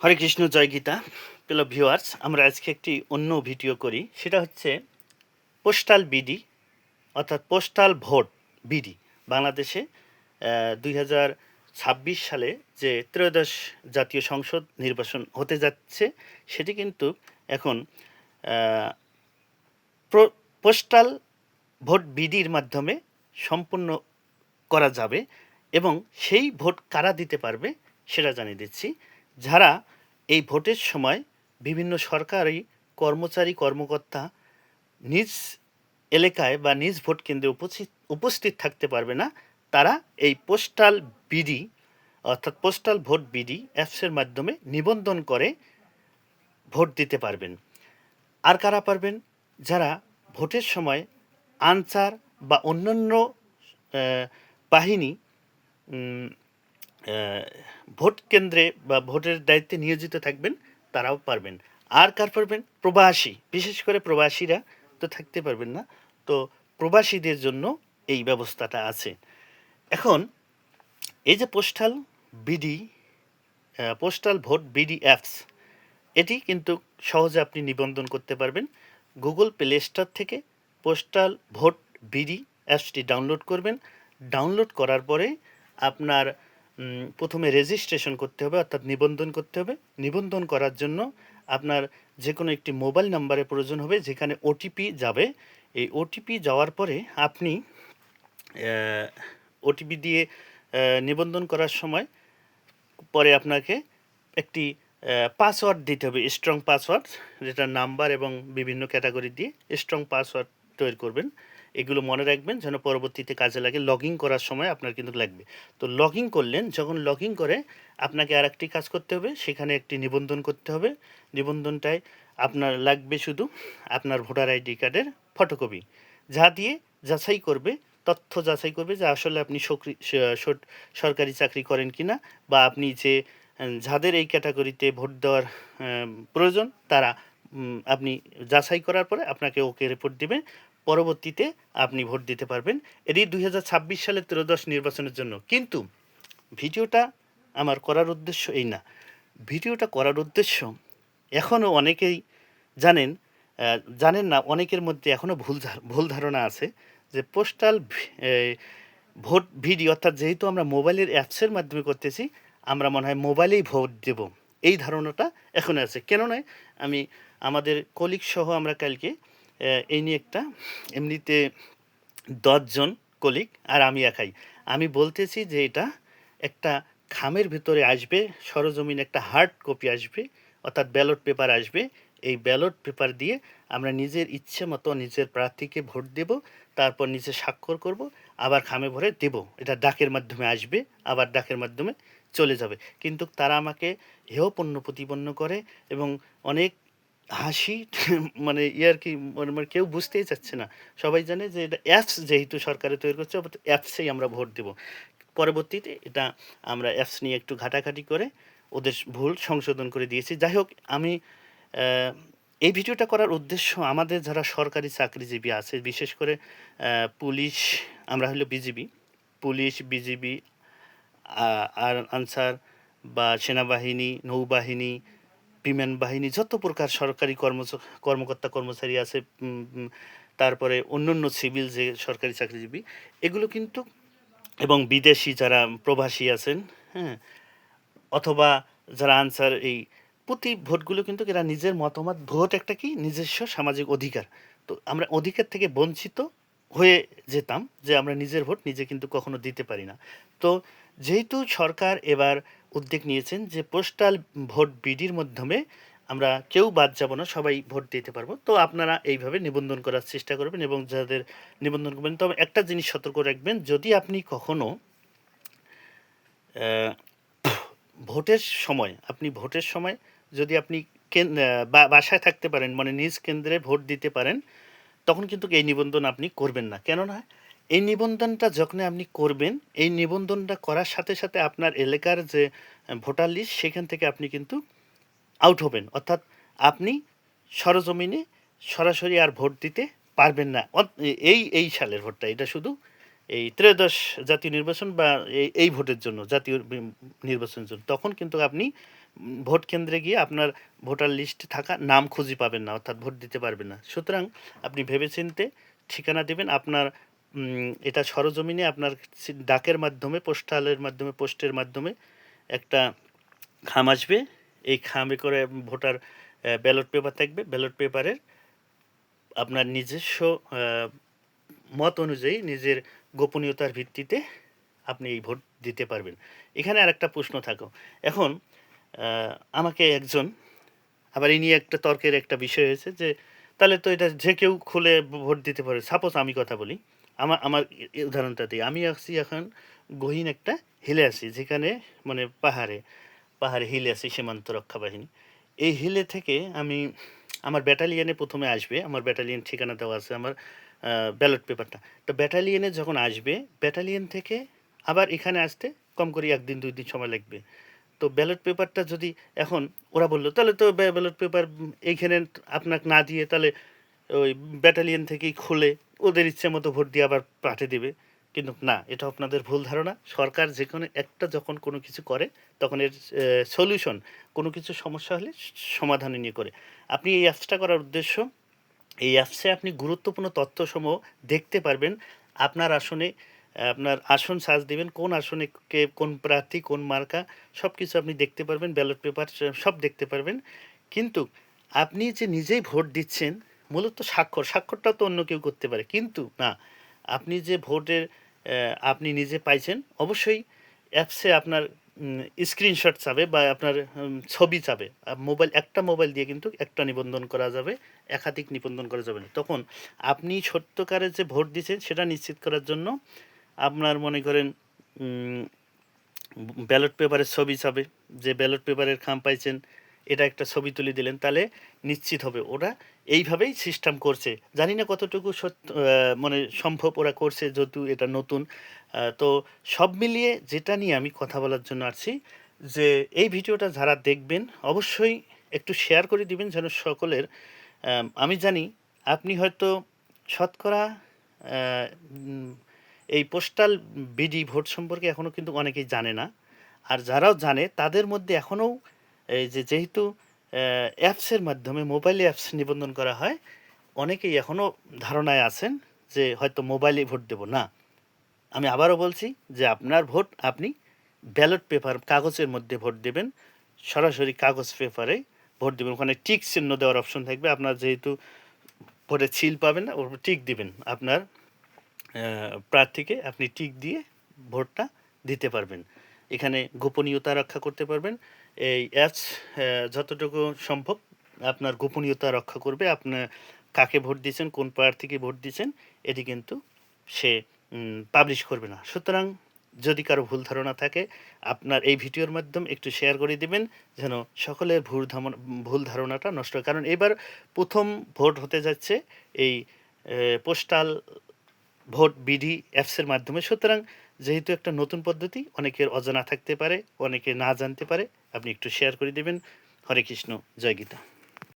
হরে কৃষ্ণ, জয় গীতা। প্রিয় ভিউয়ার্স আমরা আজকে একটি অন্য ভিডিও করি। সেটা হচ্ছে পোস্টাল বিডি অর্থাৎ পোস্টাল ভোট বিডি বাংলাদেশে দুই হাজার ছাব্বিশ সালে যে ত্রয়োদশ জাতীয় সংসদ নির্বাচন হতে যাচ্ছে, সেটি কিন্তু এখন পোস্টাল ভোট বিডির মাধ্যমে সম্পূর্ণ করা যাবে এবং সেই ভোট কারা দিতে পারবে সেটা জানিয়ে দিচ্ছি। যারা এই ভোটের সময় বিভিন্ন সরকারি কর্মচারী, কর্মকর্তা নিজ এলাকায় বা নিজ ভোট কেন্দ্রে উপস্থিত উপস্থিত থাকতে পারবে না, তারা এই পোস্টাল বিডি, অর্থাৎ পোস্টাল ভোট বিডি অ্যাপসের মাধ্যমে নিবন্ধন করে ভোট দিতে পারবেন। আর কারা পারবেন? যারা ভোটের সময় আনসার বা অন্যান্য বাহিনী ভোট কেন্দ্রে বা ভোটের দায়িত্বে নিয়োজিত থাকবেন, তারাও পারবেন। আর কার পারবেন? প্রবাসী। বিশেষ করে প্রবাসীরা তো থাকতে পারবেন না। তো প্রবাসীদের জন্য এই ব্যবস্থাটা আছে। এখন, এই যে postal BD postal vote BD apps, এটি কিন্তু সহজে আপনি নিবন্ধন করতে পারবেন। গুগল প্লে স্টোর থেকে পোস্টাল ভোট বিডি অ্যাপসটি ডাউনলোড করবেন। ডাউনলোড করার পরে আপনার প্রথমে রেজিস্ট্রেশন করতে হবে, অর্থাৎ নিবন্ধন করতে হবে। নিবন্ধন করার জন্য আপনার যে কোনো একটি মোবাইল নাম্বারের প্রয়োজন হবে, যেখানে ওটিপি যাবে। এই ওটিপি যাওয়ার পরে আপনি ওটিপি দিয়ে নিবন্ধন করার সময় পরে আপনাকে একটি পাসওয়ার্ড দিতে হবে স্ট্রং পাসওয়ার্ড যেটা নাম্বার এবং বিভিন্ন ক্যাটাগরি দিয়ে স্ট্রং পাসওয়ার্ড তৈরি করবেন। এগুলো মনে রাখবেন যেন পরবর্তীতে কাজে লাগে। লগ করার সময় আপনার কিন্তু লাগবে। তো লগ করলেন, যখন লগ করে আপনাকে আর একটি কাজ করতে হবে, সেখানে একটি নিবন্ধন করতে হবে। নিবন্ধনটায় আপনার লাগবে শুধু আপনার ভোটার আইডি কার্ডের ফটোকপি। যা দিয়ে যাচাই করবে, তথ্য যাচাই করবে যে আসলে আপনি সরকারি চাকরি করেন কি না বা আপনি যে যাদের এই ক্যাটাগরিতে ভোট দেওয়ার প্রয়োজন, তারা আপনি যাচাই করার পরে আপনাকে ওকে রিপোর্ট দিবে। পরবর্তীতে আপনি ভোট দিতে পারবেন। এটি দুই হাজার ছাব্বিশ সালের ত্রয়োদশ নির্বাচনের জন্য। কিন্তু ভিডিওটা আমার করার উদ্দেশ্য এই না। ভিডিওটা করার উদ্দেশ্য এখনও অনেকেই জানেন জানেন না, অনেকের মধ্যে এখনও ভুল ভুল ধারণা আছে যে পোস্টাল ভোট ভিডিও অর্থাৎ যেহেতু আমরা মোবাইলের অ্যাপসের মাধ্যমে করতেছি, আমরা মনে হয় মোবাইলেই ভোট দেব। এই ধারণাটা এখন আছে। কেন নয়, আমি আমাদের কলিগ সহ আমরা কালকে এই নিয়ে একটা এমনিতে দশজন কলিগ আর আমি একাই। আমি বলতেছি যে এটা একটা খামের ভিতরে আসবে, সরজমিন একটা হার্ড কপি আসবে, অর্থাৎ ব্যালট পেপার আসবে। এই ব্যালট পেপার দিয়ে আমরা নিজের ইচ্ছে মতো নিজের প্রার্থীকে ভোট দেব, তারপর নিজে স্বাক্ষর করব, আবার খামে ভরে দেব। এটা ডাকের মাধ্যমে আসবে, আবার ডাকের মাধ্যমে চলে যাবে। কিন্তু তারা আমাকে হেয় পণ্য প্রতিপন্ন করে এবং অনেক হাসি মানে ইয়ার কি মানে মানে কেউ বুঝতেই চাচ্ছে না। সবাই জানে যে এটা অ্যাপস যেহেতু সরকারে তৈরি করছে অ্যাপসেই আমরা ভোট দেব। পরবর্তীতে এটা আমরা অ্যাপস নিয়ে একটু ঘাটাঘাটি করে ওদের ভুল সংশোধন করে দিয়েছি। যাই হোক, আমি এই ভিডিওটা করার উদ্দেশ্য আমাদের যারা সরকারি চাকরিজীবী আছে, বিশেষ করে পুলিশ, আমরা হলো বিজিবি। পুলিশ, বিজিবি আর আনসার বা সেনাবাহিনী, নৌবাহিনী বিমান বাহিনী যত প্রকার সরকারি কর্ম কর্মকর্তা কর্মচারী আছে তারপরে অন্যান্য সিভিল যে সরকারি চাকরিজীবী, এগুলো কিন্তু, এবং বিদেশি যারা প্রবাসী আছেন হ্যাঁ অথবা যারা আনসার এই প্রতি ভোটগুলো কিন্তু এরা নিজের মতামত, ভোট একটা কি? নিজস্ব সামাজিক অধিকার। তো আমরা অধিকার থেকে বঞ্চিত হয়ে যেতাম যে আমরা নিজের ভোট নিজে কিন্তু কখনো দিতে পারি না। তো যেহেতু সরকার এবার উদ্যোগ নিয়েছেন যে পোস্টাল ভোট বিডির মাধ্যমে আমরা কেউ বাদ যাব না, সবাই ভোট দিতে পারব। তো আপনারা এইভাবে নিবন্ধন করার চেষ্টা করবেন এবং যাদের নিবন্ধন করবেন, তবে একটা জিনিস সতর্ক রাখবেন, যদি আপনি কখনো ভোটের সময়, আপনি ভোটের সময় যদি আপনি বাসায় থাকতে পারেন মানে নিজ কেন্দ্রে ভোট দিতে পারেন, তখন কিন্তু এই নিবন্ধন আপনি করবেন না। কেননা এই নিবন্ধনটা যখন আপনি করবেন, এই নিবন্ধনটা করার সাথে সাথে আপনার এলাকার যে ভোটার লিস্ট, সেখান থেকে আপনি কিন্তু আউট হবেন। অর্থাৎ আপনি সরজমিনে সরাসরি আর ভোট দিতে পারবেন না। এই এই সালের ভোটটা। এটা শুধু এই ত্রয়োদশ জাতীয় নির্বাচন বা এই এই ভোটের জন্য, জাতীয় নির্বাচনের জন্য। তখন কিন্তু আপনি ভোট কেন্দ্রে গিয়ে আপনার ভোটার লিস্টে থাকা নাম খুঁজে পাবেন না, অর্থাৎ ভোট দিতে পারবেন না। সুতরাং আপনি ভেবেচিন্তে ঠিকানা দেবেন। আপনার এটা সরজমিনে আপনার ডাকের মাধ্যমে, পোস্টালের মাধ্যমে, পোস্টের মাধ্যমে একটা খাম আসবে। এই খামে করে ভোটার ব্যালট পেপার থাকবে। ব্যালট পেপারের আপনার নিজস্ব মত অনুযায়ী, নিজের গোপনীয়তার ভিত্তিতে আপনি এই ভোট দিতে পারবেন। এখানে আর একটা প্রশ্ন থাকো। এখন আমাকে একজন, আবার এই নিয়ে একটা তর্কের একটা বিষয় হয়েছে যে, তাহলে তো এটা যে কেউ খুলে ভোট দিতে পারে। সাপোজ আমি কথা বলি। আমার আমার এই উদাহরণটা দিই। আমি আছি এখন গহীন একটা হিলে আছি, যেখানে মানে পাহাড়ে পাহাড়ে হিলে আছি সীমান্ত রক্ষা বাহিনী। এই হিলে থেকে আমি, আমার ব্যাটালিয়নে প্রথমে আসবে, আমার ব্যাটালিয়ন ঠিকানা দেওয়া আছে আমার ব্যালট পেপারটা। তো ব্যাটালিয়নে যখন আসবে, ব্যাটালিয়ন থেকে আবার এখানে আসতে কম করে একদিন, দুই দিন সময় লাগবে। তো ব্যালট পেপারটা যদি এখন, ওরা বলল, তাহলে তো ব্যালট পেপার এইখানে আপনাকে না দিয়ে তাহলে ওই ব্যাটালিয়ন থেকেই খুলে ওদের ইচ্ছে মতো ভোট দিয়ে আবার পাঠিয়ে দেবে। কিন্তু না, এটা আপনাদের ভুল ধারণা। সরকার যে কোনো একটা যখন কোনো কিছু করে, তখন এর সলিউশন কোনো কিছু সমস্যা হলে সমাধানে নিয়ে করে। আপনি এই অ্যাপসটা করার উদ্দেশ্য, এই অ্যাপসে আপনি গুরুত্বপূর্ণ তথ্যসমূহ দেখতে পারবেন। আপনার আসনে, আপনার আসন সার্চ দিবেন, কোন আসনে কে, কোন প্রার্থী, কোন মার্কা সব কিছু আপনি দেখতে পারবেন ব্যালট পেপার সব দেখতে পারবেন। কিন্তু আপনি যে নিজেই ভোট দিচ্ছেন মূলত স্বাক্ষর। স্বাক্ষরটা তো অন্য কেউ করতে পারে। কিন্তু না, আপনি যে ভোটের আপনি নিজে পাইছেন, অবশ্যই অ্যাপসে আপনার স্ক্রিনশট চাবে বা আপনার ছবি চাবে। মোবাইল, একটা মোবাইল দিয়ে কিন্তু একটা নিবন্ধন করা যাবে, একাধিক নিবন্ধন করা যাবে না। তখন আপনি সত্যকারে যে ভোট দিচ্ছেন, সেটা নিশ্চিত করার জন্য আপনার মনে করেন ব্যালট পেপারের ছবি চাবে। যে ব্যালট পেপারের খাম পাইছেন এটা একটা ছবি তুলে দিলেন, তাহলে নিশ্চিত হবে ওরা এইভাবেই সিস্টেম করছে। জানি না কতটুকু সত্য মানে সম্ভব ওরা করছে যেহেতু এটা নতুন। তো সব মিলিয়ে যেটা নিয়ে আমি কথা বলার জন্য আসছি, যে এই ভিডিওটা যারা দেখবেন, অবশ্যই একটু শেয়ার করে দিবেন যেন সকলের, আমি জানি আপনি হয়তো শতকরা এই পোস্টাল বিডি ভোট সম্পর্কে এখনও কিন্তু অনেকেই জানে না। আর যারাও জানে, তাদের মধ্যে এখনও এই যে যেহেতু অ্যাপসের মাধ্যমে মোবাইলে অ্যাপস নিবন্ধন করা হয়, অনেকেই এখনও ধারণায় আছেন যে হয়তো মোবাইলে ভোট দেব। না, আমি আবারও বলছি যে আপনার ভোট আপনি ব্যালট পেপার কাগজের মধ্যে ভোট দেবেন, সরাসরি কাগজ পেপারে ভোট দেবেন। ওখানে টিক চিহ্ন দেওয়ার অপশন থাকবে। আপনার যেহেতু ভোটে ছিল পাবেন না, ওর টিক দিবেন। আপনার প্রার্থীকে আপনি টিক দিয়ে ভোটটা দিতে পারবেন। এখানে গোপনীয়তা রক্ষা করতে পারবেন। এই অ্যাপস যতটুকু সম্ভব আপনার গোপনীয়তা রক্ষা করবে। আপনার কাকে ভোট দিয়েছেন, কোন প্রার্থীকে ভোট দিয়েছেন, এটি কিন্তু সে পাবলিশ করবে না। সুতরাং যদি কারও ভুল ধারণা থাকে, আপনার এই ভিডিওর মাধ্যমে একটু শেয়ার করে দিবেন, যেন সকলের ভুল ভুল ধারণাটা নষ্ট হয়। কারণ এবার প্রথম ভোট হতে যাচ্ছে এই পোস্টাল ভোট বিডি অ্যাপসের মাধ্যমে। সুতরাং যেহেতু একটা নতুন পদ্ধতি, অনেকের অজানা থাকতে পারে, অনেকে না জানতে পারে, আপনি একটু শেয়ার করে দেবেন। হরে কৃষ্ণ, জয় গীতা।